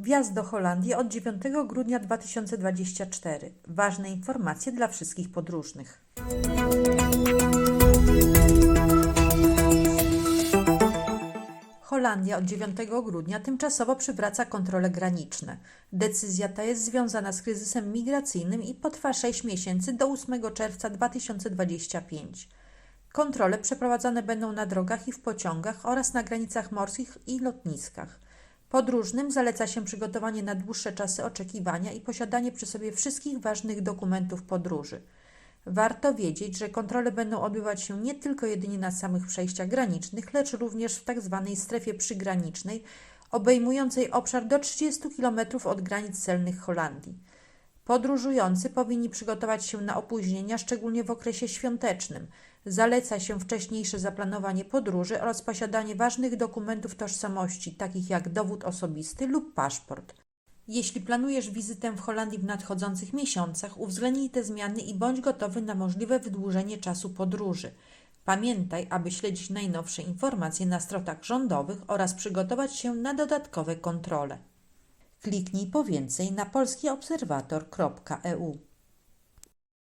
Wjazd do Holandii od 9 grudnia 2024. Ważne informacje dla wszystkich podróżnych. Holandia od 9 grudnia tymczasowo przywraca kontrole graniczne. Decyzja ta jest związana z kryzysem migracyjnym i potrwa 6 miesięcy do 8 czerwca 2025. Kontrole przeprowadzane będą na drogach i w pociągach oraz na granicach morskich i lotniskach. Podróżnym zaleca się przygotowanie na dłuższe czasy oczekiwania i posiadanie przy sobie wszystkich ważnych dokumentów podróży. Warto wiedzieć, że kontrole będą odbywać się nie tylko jedynie na samych przejściach granicznych, lecz również w tzw. strefie przygranicznej, obejmującej obszar do 30 km od granic celnych Holandii. Podróżujący powinni przygotować się na opóźnienia, szczególnie w okresie świątecznym. Zaleca się wcześniejsze zaplanowanie podróży oraz posiadanie ważnych dokumentów tożsamości, takich jak dowód osobisty lub paszport. Jeśli planujesz wizytę w Holandii w nadchodzących miesiącach, uwzględnij te zmiany i bądź gotowy na możliwe wydłużenie czasu podróży. Pamiętaj, aby śledzić najnowsze informacje na stronach rządowych oraz przygotować się na dodatkowe kontrole. Kliknij po więcej na polskiobserwator.eu.